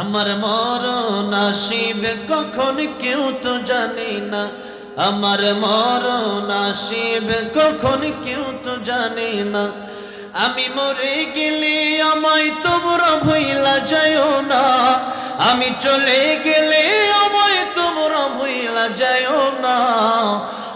আমার মরণ আসিবে, কখন কেউ তো জানি না। আমার মরণ আসিবে, কখন কেউ তো জানি না। আমি মরে গেলে আমায় তোমরা ভইলা যায়ও না। আমি চলে গেলে আমায় তোমরা ভইলা যায়ও না।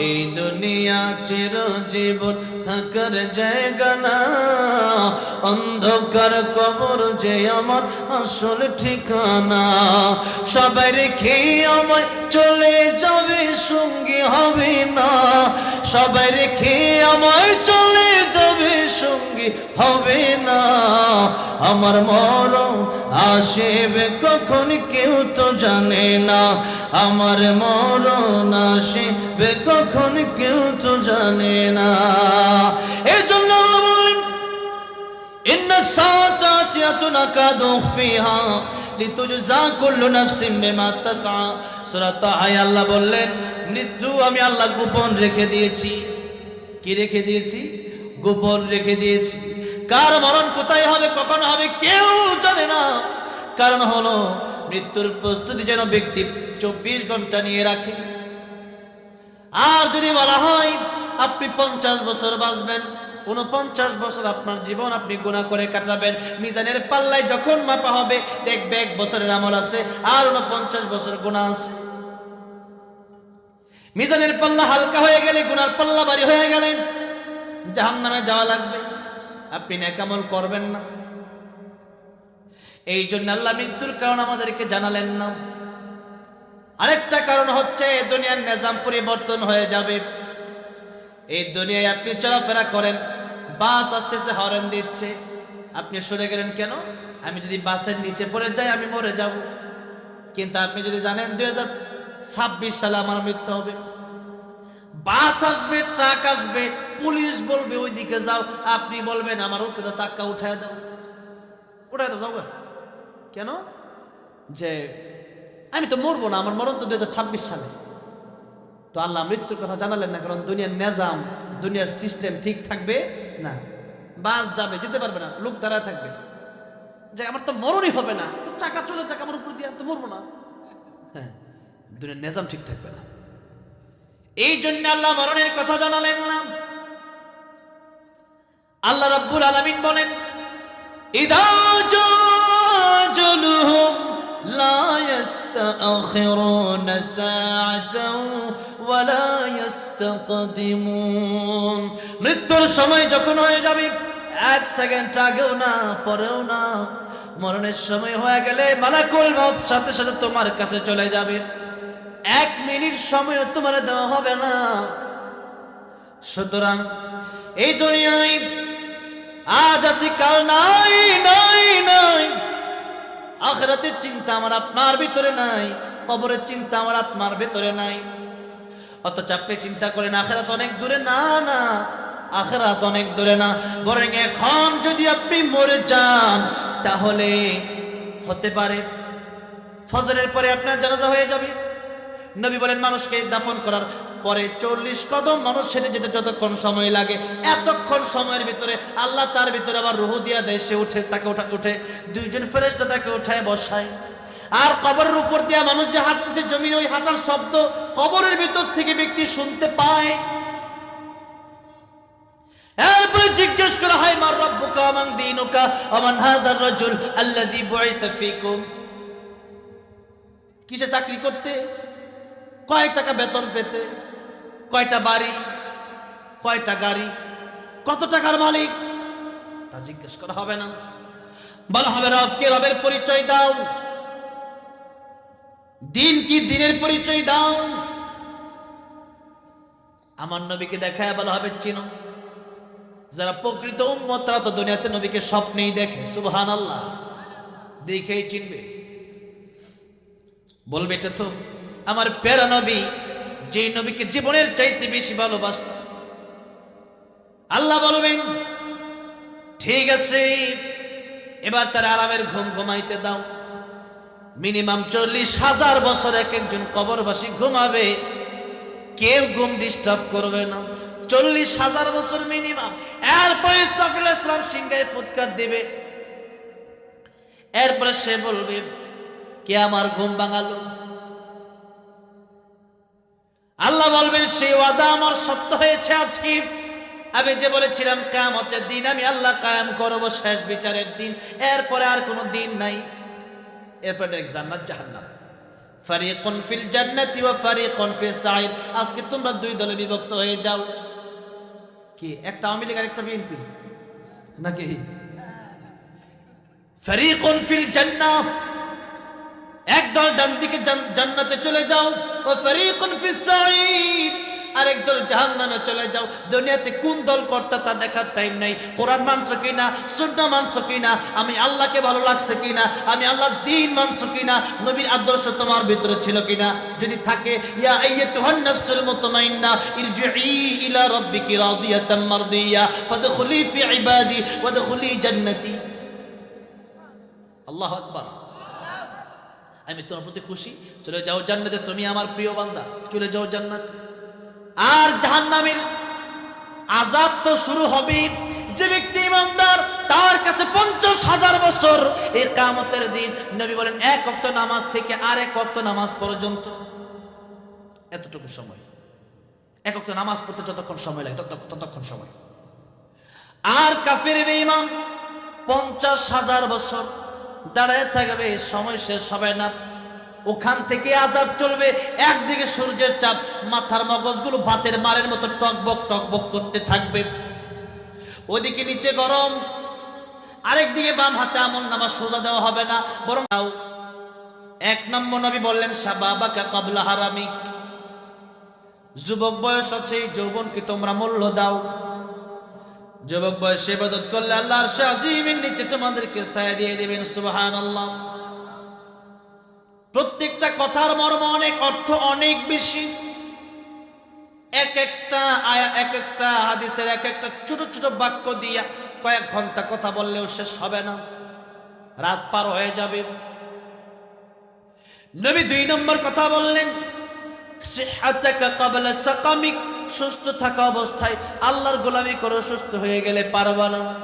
এই দুনিয়া চির জীবন থাকার জায়গা না। অন্ধকার কবর যে আমার আসল ঠিকানা। সবাই রেখে আমায় চলে যাবে, সঙ্গী হবে না। সবাই রেখে আমায় চলে যাবে, সঙ্গী হবে না। আমার মরণ আসবে কখন কেউ তো জানে না। আমার মরণ আসবে আসবে কখন কেউ তো জানে না। এই জন্য আল্লাহ বললেন ইন্না সাচা চিয়াতুনা কাদু ফিহা লিতুজা কুল্লু নাফসিন বিমা তাসআ। সূরা তাহায় আল্লাহ বললেন, মৃত্যু আমি আল্লাহ গোপন রেখে দিয়েছি। কি রেখে দিয়েছি? গোপন রেখে দিয়েছি। কার মরণ কোথায় হবে, কখন হবে, কেউ জানে না। কারণ হলো, মৃত্যুর প্রস্তুতি যেন ব্যক্তি চব্বিশ ঘণ্টা নিয়ে রাখে। আর যদি বলা হয়, আপনি পঞ্চাশ বছর বাঁচবেন উনপঞ্চাশ বছর আপনার জীবন আপনি গুণা করে কাটাবেন। মিজানের পাল্লায় যখন মাপা হবে, দেখবে এক বছরের আমল আছে, আর উনপঞ্চাশ বছর গুণা আছে। মিজানের পাল্লা হালকা হয়ে গেলে, গুনার পাল্লা বাড়ি হয়ে গেলে জাহান নামে যাওয়া লাগবে। আপনি নেকামল করবেন না। এই জন্য আল্লাহ মৃত্যুর কারণ আমাদেরকে জানালেন না। আরেকটা কারণ হচ্ছে দুনিয়ার নিজাম পরিবর্তন হয়ে যাবে। এই দুনিয়ায় আপনি চলাফেরা করেন, বাস আসতেছে, হরেন দিচ্ছে। আপনি সরে গেলেন কেন? আমি যদি বাসের নিচে পড়ে যাই, আমি মরে যাব। কিন্তু আপনি যদি জানেন দুই ছাব্বিশ সালে আমার মৃত্যু হবে। বাস আসবে, ট্রাক আসবে, পুলিশ বলবে, ওইদিকে যাও। আপনি বলবেন, আমার উপরে চাক্কা উঠায় দাও। উঠায় দাও, যাও কেন? যে আমি তো মরবো না, আমার মরণ তো দু হাজার ছাব্বিশ সালে। তো আল্লাহ মৃত্যুর কথা জানালেন না, কারণ দুনিয়ার নেজাম, দুনিয়ার সিস্টেম ঠিক থাকবে না। বাস যাবে, যেতে পারবে না, লোক দাঁড়ায় থাকবে। যে আমার তো মরণই হবে না, তো চাকা চলে চাকা আমার উপর দিয়ে, আমি তো মরবো না। হ্যাঁ দুনিয়ার নেজাম ঠিক থাকবে না। এই জন্য আল্লাহ মরণের কথা জানালেন না। আল্লাহ রাব্বুল আলামিন বলেন, ইদা জাজলুহুম ইস্তাখিরুন সাআতাও ওয়ালা ইস্তাকদিমুন মৃত্যুর সময় যখন হয়ে যাবে, এক সেকেন্ড আগেও না, পরেও না, মরণের সময় হয়ে গেলে মালাকুল মউত সাথে সাথে তোমার কাছে চলে যাবে। এক মিনিট সময় তোমার দেওয়া হবে না। সুতরাং এই দুনিয়ায় আজ আসি, কাল নাই নাই। আখরাতের চিন্তা আমার আপনার ভিতরে নাই, কবরের চিন্তা আমার আপনার ভিতরে নাই। অত চাপে চিন্তা করেন, আখেরাত অনেক দূরে? না না, আখেরাত অনেক দূরে না। বরং এখন যদি আপনি মরে যান, তাহলে হতে পারে ফজরের পরে আপনার জানাজা হয়ে যাবে। নবী বলেন, মানুষকে দাফন করার পরে চল্লিশ কদম মানুষ সেটে যেতে যতক্ষণ সময় লাগে, এতক্ষণ সময়ের ভিতরে আল্লাহ তার ভিতরে আবার রুহু দিয়া দেয়, সে উঠে, তাকে উঠা দুইজন ফেরেস্তা তাকে উঠায়, বসায়। আর কবরের উপর দিয়া মানুষ যে হাঁটতেছে, জমিনে ওই হাঁটার শব্দ কবরের ভিতর থেকে ব্যক্তি শুনতে পায়। এরপরে জিজ্ঞেস করা, হয় মার রব্বুকা আমান আমান হাদার রাজুল আল্লাযী কিসে চাকরি করতে? কয় টাকা বেতন পেতে? কয়টা বাড়ি, কয়টা গাড়ি, কত টাকার মালিক? তা জিজ্ঞেস করা হবে না। বলা হবে, রবকে রবের পরিচয় দাও। দিন কি দিনের পরিচয় দাও? আমার নবীকে দেখায় বলা হবে, চিনো। যারা প্রকৃত উম্মত, তারা তো দুনিয়াতে নবীকে স্বপ্নেই দেখে সুবহান আল্লাহ দেখেই চিনবে। বলবে, এটা তো আমার প্যারা নবী যেই নবীকে জীবনের চাইতে বেশি ভালোবাসত। আল্লাহ বলবেন, ঠিক আছে, এবার তার আরামের ঘুম ঘুমাইতে দাও। মিনিমাম চল্লিশ হাজার বছর এক একজন কবরবাসী ঘুমাবে, কেউ ঘুম ডিস্টার্ব করবে না। চল্লিশ হাজার বছর মিনিমাম। এরপরে ইসরাফিল ইসলাম সিংহায় ফুৎকার দিবে। এরপরে সে বলবে, কে আমার ঘুম ভাঙালো? আল্লাহ বলবেন সেই ওয়াদা আমার সত্য হয়েছে আজকে। আমি যে বলেছিলাম কামতের দিন আমি আল্লাহ কায়াম করব শেষ বিচারের দিন। এরপরে আর কোনো দিন নাই। এরপরে জান্নাত, জাহান্নাম। ফারিকুন ফিল জান্নাতি ওয়া ফারিকুন ফিস সাইর। আজকে তোমরা দুই দলে বিভক্ত হয়ে যাও। কি? একটা আওয়ামী লীগ আর একটা বিএনপি। নাকি? ফারিকুন ফিল জান্নাহ। একদল ডান দিকে জান্নাতে চলে যাও, ও ফারিকুন ফিস সাইর আরেক দল জাহান্নামে চলে যাও, দুনিয়াতে কোন দল কর্তা তা দেখার টাইম নাই। কোরআন মানছো কিনা, সুন্নাহ মানছো কিনা, আমি আল্লাহকে ভালো লাগছে কিনা, আমি আল্লাহর দিন মানছো কিনা, নবীর আদর্শ তোমার ভিতরে ছিল কিনা? যদি থাকে, ইয়া আইয়াতুহান নাফসুল মুতমাইন্না ইরজিই ইলা রাব্বিকি রাদিয়াতাম মারদিয়া, ফাদখুলি ফি ইবাদি, ওয়াদখুলি জান্নাতি। আল্লাহু আকবার। আমি তোমার প্রতি খুশি। চলে যাও জান্নাতে, তুমি আমার প্রিয় বান্দা। চলে যাও জান্নাতে। আর জাহান্নামের আজাব তো শুরু হবে যে ব্যক্তি ইমানদার, তার কাছে পঞ্চাশ হাজার বছর। এর কামতের দিন নবী বলেন, এক অক্ত নামাজ থেকে আর এক অক্ত নামাজ পর্যন্ত। এতটুকু সময়। এক অক্ত নামাজ পড়তে যতক্ষণ সময় লাগে তত- ততক্ষণ সময়। আর কাফের বেঈমান, পঞ্চাশ হাজার বছর। দাঁড়ায় থাকবে, সময় শেষ হবে না। ওখান থেকে আজাব চলবে, একদিকে সূর্যের চাপ মাথার মগজগুলো ভাতের মারের মতো টকবক টকবক করতে থাকবে। ওদিকে নিচে গরম আরেকদিকে বাম হাতে আমল নামা সোজা দেওয়া হবে না, বরং। এক নম্বর নবী বললেন, সাবাবাকা কাবলা হারামিক। যুবক বয়স আছে, যৌবনকে তোমরা মূল্য দাও। যুবক বয়সে ইবাদত করলে আল্লাহর শাহিমের নিচে তোমাদেরকে ছায়া দিয়ে দিবেন, সুবহানাল্লাহ। প্রত্যেকটা কথার মর্ম অনেক, অর্থ অনেক বেশি। এক একটা আয়া এক একটা হাদিসের এক একটা ছোট ছোট বাক্য দিয়া কয়েক ঘণ্টা কথা বললেও শেষ হবে না। রাত পার হয়ে যাবে। নবী দুই নম্বর কথা বললেন, সিহাতাকা ক্বাবলা সাকামিক সুস্থ থাকা অবস্থায় আল্লাহর গোলামি করে সুস্থ হয়ে গেলে পারবা না।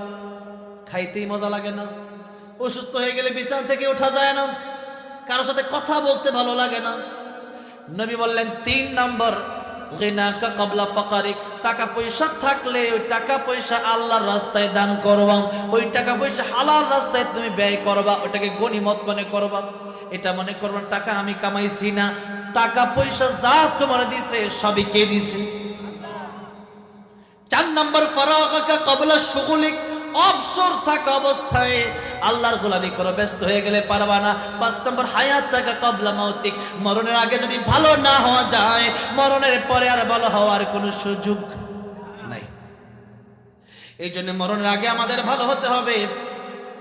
খাইতেই মজা লাগে না। অসুস্থ হয়ে গেলে বিছানা থেকে ওঠা যায় না। কারোর সাথে কথা বলতে ভালো লাগে না। নবী বললেন, তিন নম্বর কাবলা ফাকারিক। টাকা পয়সা থাকলে ওই টাকা পয়সা আল্লাহর রাস্তায় দান করবা। ওই টাকা পয়সা হালাল রাস্তায় তুমি ব্যয় করবা, ওটাকে গনিমত মনে করবা। এটা মনে করবা, টাকা আমি কামাইছি না। টাকা পয়সা যা তোমার দিছে, সবই কে দিছে? চার নম্বর ফরাগাকা কবলা সুগুলিক অবসর থাকা অবস্থায় আল্লাহর গোলামি করো, ব্যস্ত হয়ে গেলে পারবা না। পাঁচ নম্বর, হায়াত থাকা কবলা মৌতিক। মরণের আগে যদি ভালো না হওয়া যায়, মরণের পরে আর ভালো হওয়ার কোনো সুযোগ নাই। এই জন্য মরণের আগে আমাদের ভালো হতে হবে।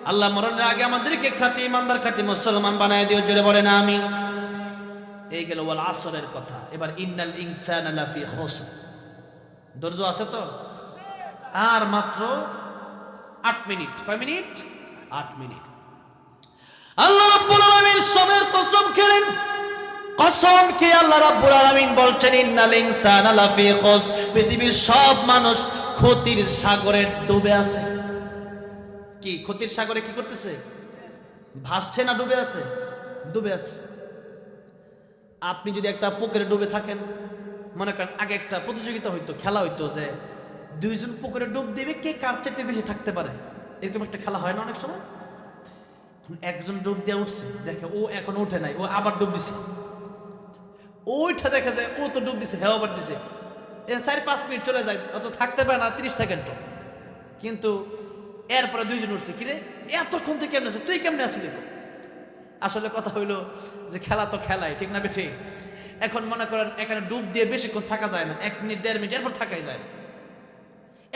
আল্লাহ মরণের আগে আমাদেরকে খাটি ইমানদার, খাটি মুসলমান বানায় দিও, জোরে বলে না আমি এই গেল ওয়াল আসরের কথা। এবার ইন্নাল ইনসান লাফি খুসর। ধৈর্য আছে তো? আর মাত্র আট মিনিট। কয় মিনিট? আট মিনিট। আল্লাহ রাব্বুল আলামিন সবের কসম খেলেন। কসম খেয়ে আল্লাহ রাব্বুল আলামিন বলছেন, ইন্নাল ইনসানা লাফি খুস পৃথিবীর সব মানুষ ক্ষতির সাগরে ডুবে আছে। কি, ক্ষতির সাগরে কি করতেছে? ভাসছে না ডুবে আছে? ডুবে আছে। আপনি যদি একটা পুকুরে ডুবে থাকেন মনে করেন, আগে একটা প্রতিযোগিতা হইতো, খেলা হইতো যে দুইজন পুকুরে ডুব দিবে, কে কার চাইতে বেশি থাকতে পারে? এরকম একটা খেলা হয় না অনেক সময়? একজন ডুব দিয়ে উঠছে, দেখে ও এখন উঠে নাই, ও আবার ডুব দিছে। ওইটা দেখা যায় ও তো ডুব দিছে, হেও আবার দিছে। চার পাঁচ মিনিট চলে যায়, অত থাকতে পারে না, তিরিশ সেকেন্ড কিন্তু এরপরে দুইজন উঠছে, কিরে, এতক্ষণ তুই কেমন আছে তুই কেমনে আসলি আসলে কথা হইল যে খেলা তো খেলাই, ঠিক না বেঠে? এখন মনে করেন এখানে ডুব দিয়ে বেশিক্ষণ থাকা যায় না। এক মিনিট, দেড় মিনিট, এরপর থাকাই যায় না।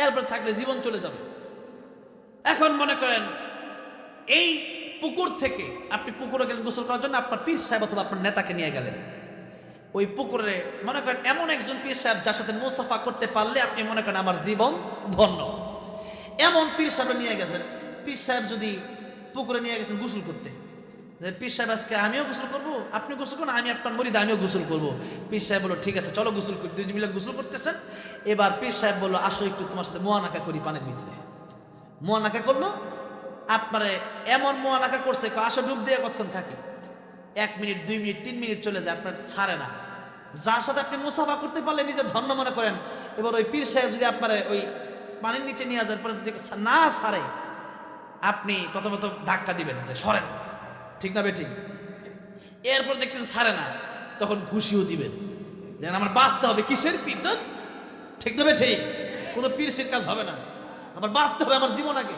এরপর থাকলে জীবন চলে যাবে। এখন মনে করেন এই পুকুর থেকে আপনি পুকুরে গেলেন গোসল করার জন্য আপনার পীর সাহেব অথবা আপনার নেতাকে নিয়ে গেলেন। ওই পুকুরে মনে করেন এমন একজন পীর সাহেব যার সাথে মুসাফা করতে পারলে আপনি মনে করেন আমার জীবন ধন্য। এমন পীর সাহেব নিয়ে গেছেন। পীর সাহেব যদি পুকুরে নিয়ে গেছেন গোসল করতে। যে পীর সাহেব আজকে আমিও গোসল করব আপনি গোসল করুন, আমি আপনার মরিদ, আমিও গোসল করব। পীর সাহেব বলল, ঠিক আছে, চলো গোসল করি। দুজন মিলে গোসল করতেছেন। এবার পীর সাহেব বলল, আসো একটু তোমার সাথে মোয়ানাকা করি পানির ভিতরে। মোয়ানাকা করল, আপনারে এমন মোয়ানাকা করছে আসো ডুব দিয়ে কতক্ষণ থাকে? এক মিনিট, দুই মিনিট, তিন মিনিট চলে যায়, আপনার ছাড়ে না। যার সাথে আপনি মুসাফা করতে পারলে নিজে ধন্য মনে করেন। এবার ওই পীর সাহেব যদি আপনার ওই পানির নিচে নিয়ে যাওয়ার পরে যদি না ছাড়ে, আপনি প্রথমত ধাক্কা দিবেন যে, সরেন। ঠিক না বেঠিক? এরপর দেখতেন ছাড়ে না। তখন ঘুষিও দিবেন। যেন আমার বাঁচতে হবে কিসের ধুৎ। ঠিক না ঠিক কোনো পীরসির কাজ হবে না। আমার বাঁচতে হবে আমার জীবন আগে।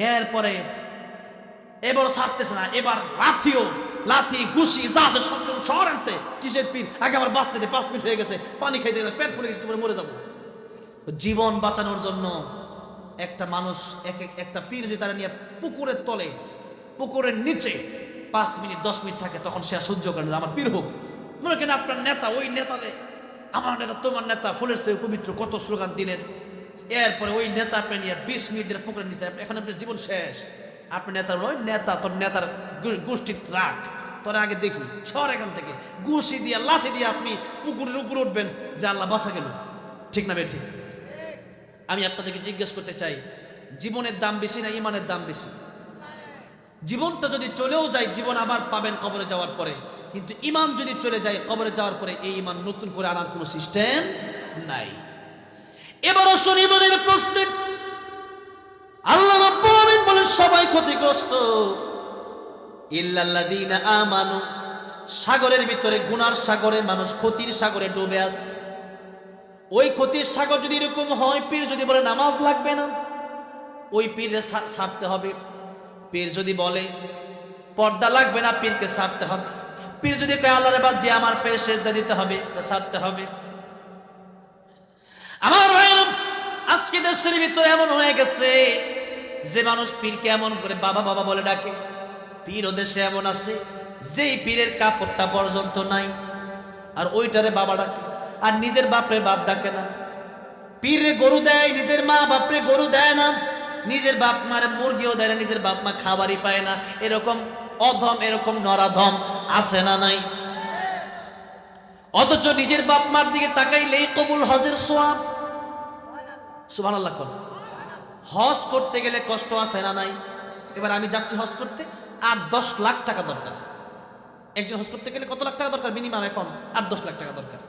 এরপরে এবার ছাড়তেছে না। এবার লাথিও, লাথি, ঘুষি যা আছে সব শহর আনতে। কিসের পীর? আগে আমার বাঁচতে দে, পাঁচ মিনিট হয়ে গেছে। পানি খাইতে গেছে পেট ফুলে গেছে মরে যাব। জীবন বাঁচানোর জন্য একটা মানুষ, এক- একটা পীর যদি তারা নিয়ে পুকুরের তলে পুকুরের নিচে পাঁচ মিনিট, দশ মিনিট থাকে, তখন সে সহ্য করে আমার পীর হোক। মনে করেন আপনার নেতা, ওই নেতালে আমার নেতা, তোমার নেতা, ফুলের সে পবিত্র, কত স্লোগান দিলেন। এরপরে ওই নেতা আপনি নিয়ে বিশ মিনিটের পুকুরের নিচে, এখন আপনার জীবন শেষ। আপনি নেতার ওই নেতা, তোর নেতার গোষ্ঠীর রাখ তোর আগে দেখি, সর এখান থেকে। ঘুষি দিয়ে, লাথি দিয়ে আপনি পুকুরের উপরে উঠবেন, যে আল্লাহ বাসা গেল। ঠিক না বে ঠিক আমি আপনাদেরকে জিজ্ঞেস করতে চাই, জীবনের দাম বেশি না ইমানের দাম বেশি? জীবনটা যদি চলেও যায়, জীবন আবার পাবেন কবরে যাওয়ার পরে। কিন্তু ইমান যদি চলে যায়, কবরে যাওয়ার পরে এই ইমান নতুন করে আনার কোনো সিস্টেম নাই। এবারও শনিবারের প্রশ্নে। আল্লাহ বলে সবাই ক্ষতিগ্রস্ত। আমানু, সাগরের ভিতরে গুনার সাগরে মানুষ ক্ষতির সাগরে ডুবে আছে। ওই ক্ষতির সাগর যদি এরকম হয়, পীর যদি বলে, নামাজ লাগবে না। ওই পীরে ছাড়তে হবে। পীর যদি বলে, পর্দা লাগবে না, পীরকে ছাড়তে হবে। পীর যদি কয়, আল্লাহরে বাদ দিয়ে আমার পেয়ে সেজদা দিতে হবে ছাড়তে হবে। আমার ভাইরা আজকে দেশের ভিতরে এমন হয়ে গেছে, যে মানুষ পীরকে এমন করে বাবা বাবা বলে ডাকে। পীর দেশে এমন আছে, যেই পীরের কাপড়টা পর্যন্ত নাই, আর ওইটারে বাবা ডাকে, আর নিজের বাপরে বাপ ডাকে না। পীরে গরু দেয়, নিজের মা বাপরে গরু দেয় না নিজের বাপ মারে মুরগিও দেয় না, নিজের বাপ মা খাবারই পায় না। এরকম অধম, এরকম নরাধম আছে না নাই? অথচ নিজের বাপ মার দিকে তাকাইলেই কবুল হজের সোয়াব। সুবান আল্লাহ কর হজ করতে গেলে কষ্ট আছে না নাই? এবার আমি যাচ্ছি হজ করতে, আর দশ লাখ টাকা দরকার। একজন হজ করতে গেলে কত লাখ টাকা দরকার? মিনিমাম এখন আট, দশ লাখ টাকা দরকার।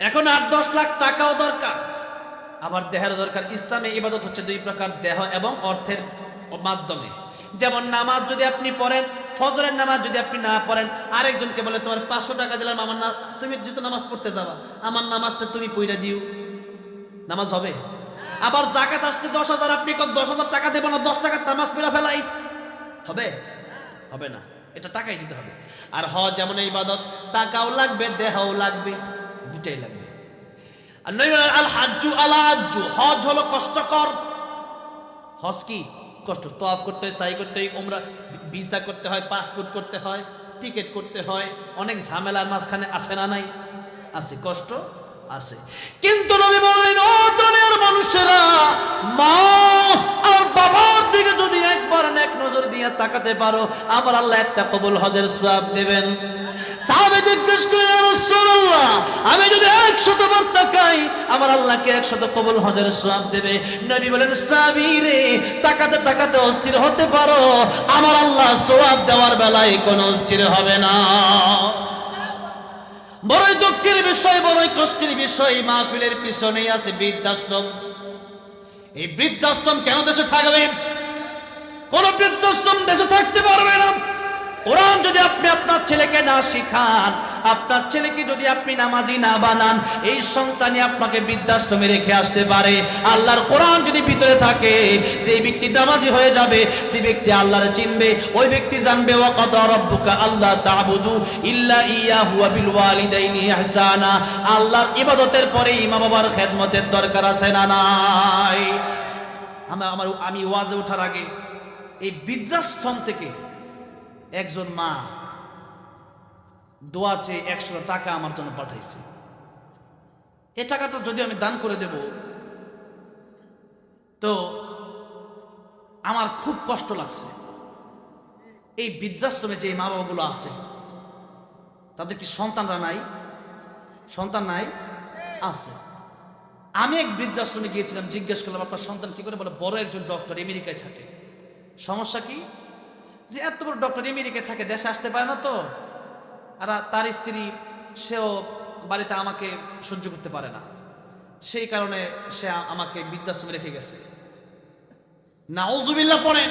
এখন আট, দশ লাখ টাকাও দরকার। আবার দেহের দরকার। ইসলামে ইবাদত হচ্ছে দুই প্রকার, দেহ এবং অর্থের মাধ্যমে। যেমন নামাজ যদি আপনি পড়েন, ফজরের নামাজ যদি আপনি না পড়েন, আরেকজনকে বলে, তোমার পাঁচশো টাকা দিলাম, আমার না তুমি যেহেতু নামাজ পড়তে যাবা, আমার নামাজটা তুমি পইরা দিও। নামাজ হবে? আবার জাকাত আসছে দশ হাজার, আপনি দশ হাজার টাকা দেবো না, দশ টাকার নামাজ পড়া ফেলাই। হবে? হবে না। এটা টাকাই দিতে হবে। আর হজ যেমন ইবাদত, টাকাও লাগবে, দেহও লাগবে দুটাই লাগবে। আর নবী বলেন, আল হাজ্জু আলা হাজ্জু হজ হলো কষ্টকর। হজ কি? কষ্ট। তফ করতে হয় সাই করতে হয় উমরা ভিসা করতে হয় পাসপোর্ট করতে হয় টিকিট করতে হয় অনেক ঝামেলার মাঝখানে আসে না নাই? আছে কষ্ট আছে। কিন্তু নবী বললেন ও দুনিয়ার মানুষেরা মা আর বাবার দিকে যদি একবার এক নজর দিয়ে তাকাতে পারো আমার আল্লাহ একটা কবুল হজের সওয়াব দেবেন। আমি যদি আমার আল্লাহকে হজের দেবে। নবী বলেন সাবিরে তাকাতে তাকাতে অস্থির হতে পারো। আমার আল্লাহ দেওয়ার বেলায় অস্থির হবে না। বড়ই দুঃখের বিষয়, বড়ই কষ্টের বিষয়, মাহফিলের পিছনেই আছে বৃদ্ধাশ্রম। এই বৃদ্ধাশ্রম কেন দেশে থাকবে? কোন বৃদ্ধাশ্রম দেশে থাকতে পারবে কোরআন যদি আপনি আপনার ছেলেকে না শিখান, আপনার ছেলেকে যদি আপনি নামাজি না বানান, এই সন্তানই আপনাকে বৃদ্ধাশ্রমে রেখে আসতে পারে। আল্লাহর কোরআন যদি ভিতরে থাকে যে ব্যক্তি নামাজি হয়ে যাবে, যে ব্যক্তি আল্লাহরে চিনবে, ওই ব্যক্তি জানবে আল্লাহ তা'বুদু ইল্লা ইয়াহু ওয়া বিল ওয়ালিদাইনি ইহসানা। আল্লাহর ইবাদতের পরে মা বাবার খেদমতের দরকার আছে না নাই? আমার আমার, আমি ওয়াজে ওঠার আগে এই বৃদ্ধাশ্রম থেকে একজন মা দোয়া চেয়ে একশো টাকা আমার জন্য পাঠাইছে। এ টাকাটা যদি আমি দান করে দেব, তো আমার খুব কষ্ট লাগছে। এই বৃদ্ধাশ্রমে যে মা বাবাগুলো আছে, তাদের কি সন্তানরা নাই? সন্তান নাই? আছে। আমি এক বৃদ্ধাশ্রমে গিয়েছিলাম, জিজ্ঞেস করলাম, আপনার সন্তান কি করে? বলে, বড় একজন ডক্টর আমেরিকায় থাকে। সমস্যা কি? যে এত বড় ডক্টর আমেরিকায় থাকে, দেশে আসতে পারে না তো। আর তার স্ত্রী, সেও বাড়িতে আমাকে সহ্য করতে পারে না। সেই কারণে সে আমাকে বৃদ্ধাশ্রমে রেখে গেছে। না ওজুবিল্লা পড়েন।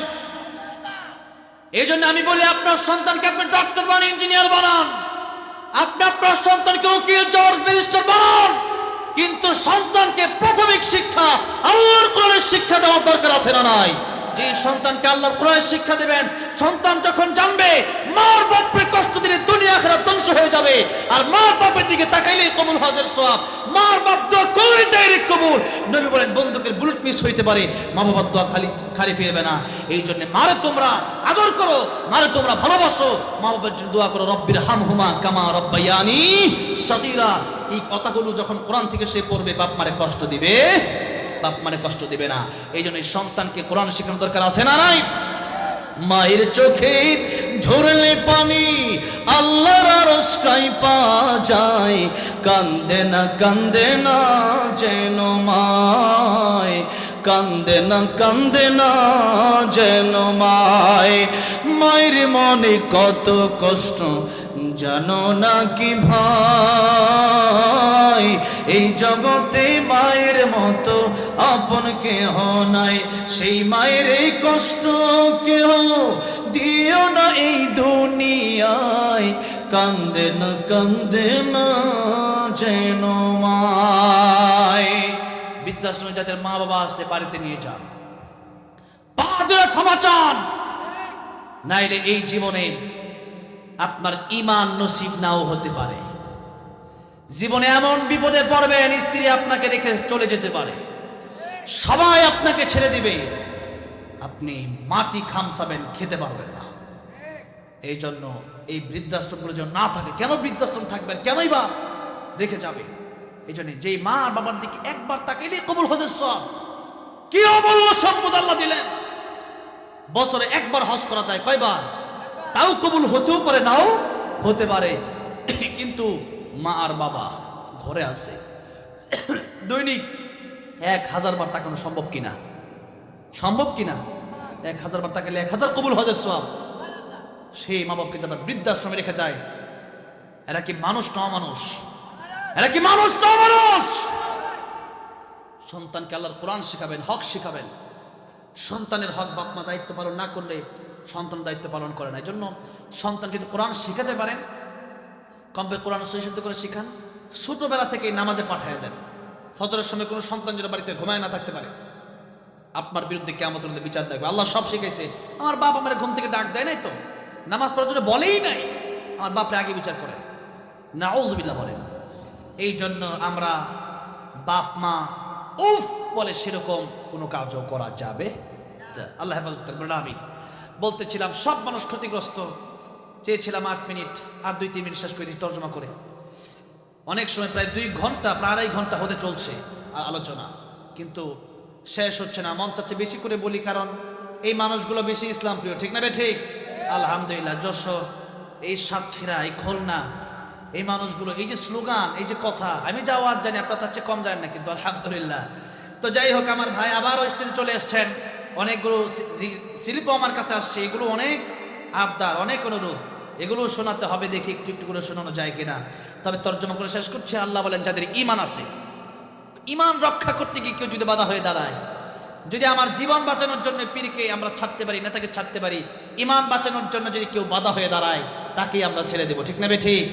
এই জন্য আমি বলি, আপনার সন্তানকে আপনি ডক্টর বানান ইঞ্জিনিয়ার বানান। আপনি আপনার সন্তানকে উকিল জজ ব্যারিস্টার বানান। কিন্তু সন্তানকে প্রাথমিক শিক্ষা, আল্লাহর কোরআনের শিক্ষা দেওয়ার দরকার আছে না নাই? যে সন্তানকে আল্লাহর কোরআনের শিক্ষা দেবেন, সন্তান যখন জানবে, মার বাপের কষ্ট দিলে দুনিয়া খেলা ধ্বংস হয়ে যাবে। আর মার বাপের দিকে তাকাইলেই কবুল হজের সব মার বাপ দোয়া করে ডাইরেক্ট কবুল। নবী বলেন, বন্দুকের বুলেট মিস হইতে পারে। মা বাবার দোয়া খালি খালি ফিরবে না। এই জন্য মারে তোমরা, আদর করো, মারে তোমরা ভালোবাসো। মা বাবার জন্য দোয়া করো, রব্বির হাম হুমা কামা রব্বায়ানি সগীরা। এই কথাগুলো যখন কোরআন থেকে সে পড়বে, বাপ মারে কষ্ট দিবে। বাপ মানে কষ্ট দিবে না। এই জন্য সন্তানকে কোরআন শেখানোর দরকার আছে না নাই? মায়ের চোখে ঝরলে পানি আল্লাহর আরস্কাই পা যায়। কান্দে না কান্দে না যেন মায়। কান্দে না কান্দে না যেন মায়। মায়ের মনে কত কষ্ট, জানো না কি ভাই? এই জগতে মায়ের মতো আপন কেহ নাই, সেই মায়ের এই কষ্ট কেহ দিও না এই দুনিয়ায়। কান্দে না কান্দে না যেন মায়। বৃদ্ধাশ্রমে যাদের মা বাবা আছে, বাড়িতে নিয়ে যান। পা ধরে ক্ষমা চান। নাইলে এই জীবনে আপনার ইমান নসিব নাও হতে পারে। জীবনে এমন বিপদে পড়বেন, স্ত্রী আপনাকে রেখে চলে যেতে পারে। সবাই আপনাকে ছেড়ে দিবে। আপনি মাটি খামসাবেন, খেতে পারবেন না। এই জন্য এই বৃদ্ধাশ্রমগুলো যেন না থাকে। কেন বৃদ্ধাশ্রম থাকবেন? কেনই বা রেখে যাবে? এই জন্য যেই মা আর বাবার দিকে একবার তাকাইলে কবুল হজের সব কি অমূল্য সম্পদ আল্লাহ দিলেন। বছরে একবার হজ করা যায় কয়বার? তাও কবুল হতেও পারে, নাও হতে পারে। কিন্তু মা আর বাবা ঘরে আছে। দৈনিক এক হাজার বার তাকানো সম্ভব কিনা? সম্ভব কিনা? এক হাজার বার তাকালে এক হাজার কবুল হজের সব সেই মা বাবাকে যারা বৃদ্ধাশ্রমে রেখে যায়, এরা কি মানুষ না মানুষ এরা কি মানুষ না মানুষ সন্তানকে আল্লাহর কোরআন শেখাবেন, হক শেখাবেন। সন্তানের হক বাপ মা দায়িত্ব পালন না করলে সন্তান দায়িত্ব পালন করে না। এই জন্য সন্তান কিন্তু কোরআন শেখাতে পারেন। কমপে কোরআন সহিষ্ণুত করে শিখান। ছোটবেলা থেকে নামাজে পাঠিয়ে দেন। ফজরের সময় কোনো সন্তান যেন বাড়িতে ঘুমায় না থাকতে পারে। আপনার বিরুদ্ধে কেমন বিচার দেখবে। আল্লাহ সব শিখাইছে। আমার বাপ আমার ঘুম থেকে ডাক দেয় নাই তো? নামাজ পড়ার জন্য বলেই নাই। আমার বাপরে আগে বিচার করেন না নাউজবিল্লাহ বলেন। এই জন্য আমরা বাপ, মা, উফ বলে সেরকম কোনো কাজও করা যাবে আল্লাহ হেফাজত আমি বলতেছিলাম, সব মানুষ ক্ষতিগ্রস্ত। চেয়েছিলাম আট মিনিট, আর দুই, তিন মিনিট শেষ করে দিই তর্জমা করে। অনেক সময় প্রায় দুই ঘণ্টা, প্রায় আড়াই ঘণ্টা হতে চলছে আলোচনা। কিন্তু শেষ হচ্ছে না, মন চাচ্ছে বেশি করে বলি, কারণ এই মানুষগুলো বেশি ইসলাম প্রিয়, ঠিক না বে ঠিক? আলহামদুলিল্লাহ, যশোর, এই সাতক্ষীরা, এই খুলনা, এই মানুষগুলো, এই যে স্লোগান, এই যে কথা, আমি যা আওয়াজ জানি, আপনার তার চেয়ে কম জানেন না কিন্তু, আলহামদুলিল্লাহ। তো যাই হোক, আমার ভাই আবারও স্টেজে চলে এসছেন। অনেকগুলো শিল্প আমার কাছে আসছে, এগুলো অনেক আবদার, অনেক অনুরূপ এগুলো শোনাতে হবে দেখি একটু একটু করে শোনানো যায় কিনা। তবে তর্জমা করে শেষ করছে, আল্লাহ বলেন, যাদের ইমান আছে ইমান রক্ষা করতে গিয়ে কেউ যদি বাধা হয়ে দাঁড়ায়, যদি আমার জীবন বাঁচানোর জন্য পীরকে আমরা ছাড়তে পারি, নেতাকে ছাড়তে পারি ইমান বাঁচানোর জন্য যদি কেউ বাধা হয়ে দাঁড়ায়, তাকেই আমরা ছেড়ে দেবো। ঠিক না বে ঠিক?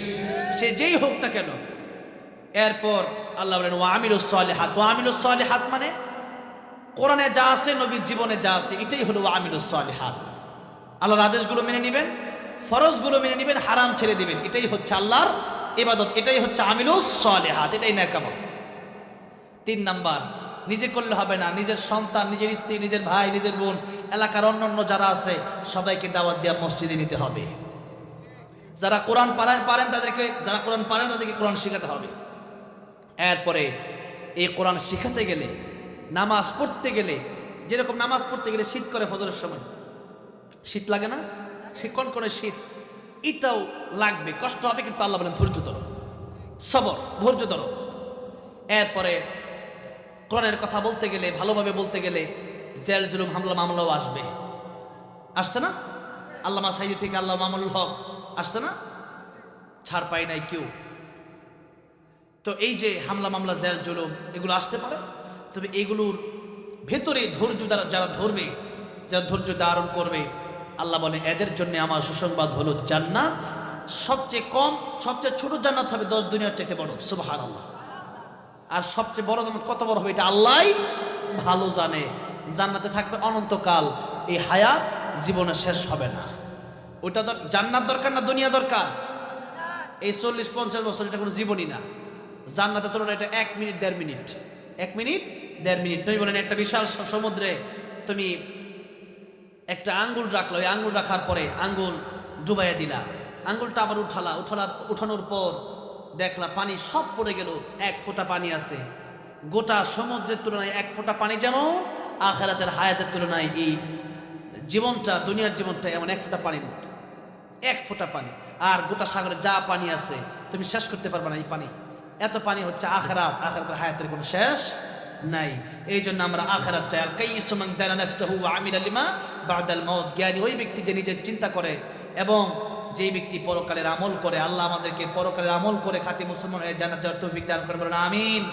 সে যেই হোক না কেন, এরপর আল্লাহ বলেন ও আমিরুস হাত ও আমিরুস হাত মানে কোরআনে যা আছে, নবীর জীবনে যা আছে, এটাই হলো আমিরুস হাত আল্লাহর আদেশগুলো মেনে নেবেন ফরজগুলো মেনে নেবেন, হারাম ছেড়ে দিবেন। এটাই হচ্ছে আল্লাহর ইবাদত, এটাই হচ্ছে আমিলুস হাত এটাই ন্যাকামত তিন নাম্বার, নিজে করলে হবে না। নিজের সন্তান, নিজের স্ত্রী, নিজের ভাই, নিজের বোন, এলাকার অন্যান্য যারা আছে, সবাইকে দাওয়াত দেওয়া মসজিদে নিতে হবে। যারা কোরআন পারেন পারেন তাদেরকে যারা কোরআন পারেন তাদেরকে কোরআন শেখাতে হবে। এরপরে, এই কোরআন শেখাতে গেলে, নামাজ পড়তে গেলে, যেরকম নামাজ পড়তে গেলে শীত করে ফজরের সময়, শীত লাগে না? সে কনকনে শীত এটাও লাগবে, কষ্ট হবে কিন্তু আল্লাহ বলেন ধৈর্য ধরো। সবর, ধৈর্য ধরো। এরপরে কোরআনের কথা বলতে গেলে, ভালোভাবে বলতে গেলে জেল, জুলুম, হামলা, মামলাও আসবে। আসছে না? আল্লামা সাইদি থেকে আল্লাহ মামুল হক। আসছে না? ছাড় পাই নাই কেউ। তো এই যে হামলা, মামলা, জেল, জুলুম, এগুলো আসতে পারে। তবে এগুলোর ভেতরে ধৈর্য দ্বারা যারা ধরবে, যারা ধৈর্য ধারণ করবে আল্লাহ বলে এদের জন্য আমার সুসংবাদ হলো জান্নাত। সবচেয়ে কম, সবচেয়ে ছোট জান্নাত হবে দশ দুনিয়ার চাইতে বড়। সুবাহান আল্লাহ আর সবচেয়ে বড় জান্নাত কত বড় হবে এটা আল্লাহ ভালো জানে। জান্নাতে থাকবে অনন্তকাল, এই হায়াত জীবনে শেষ হবে না। ওটা জান্নাত দরকার না দুনিয়া দরকার? এই চল্লিশ, পঞ্চাশ বছর এটা কোনো জীবনই না। জান্নাতে তুলনা এটা এক মিনিট, দেড় মিনিট। এক মিনিট, দেড় মিনিট। তুমি বলেন, একটা বিশাল সমুদ্রে তুমি একটা আঙ্গুল রাখল ওই আঙ্গুল রাখার পরে আঙ্গুল ডুবাইয়া দিলা। আঙ্গুলটা আবার উঠালা, উঠালার, উঠানোর পর দেখলা পানি সব পড়ে গেল, এক ফোঁটা পানি আছে। গোটা সমুদ্রের তুলনায় এক ফোঁটা পানি যেমন, আখেরাতের হায়াতের তুলনায় এই জীবনটা, দুনিয়ার জীবনটা এমন এক ফোঁটা পানির মতো। এক ফোঁটা পানি। আর গোটা সাগরে যা পানি আছে, তুমি শেষ করতে পারবে না এই পানি। এত পানি হচ্ছে আখরাত, আখরাতের হায়াতের কোনো শেষ নাই। এই জন্য আমরা আখেরাত চাই। আর কাই ইসমান দানা নাফসাহু ওয়া আলিমা লিমা বাদাল মত জ্ঞানী ওই ব্যক্তি যে নিজের চিন্তা করে এবং যেই ব্যক্তি পরকালের আমল করে, আল্লাহ আমাদেরকে পরকালের আমল করে খাঁটি মুসলমান হয়ে জানার তৌফিক দান করে। বলেন, আমিন।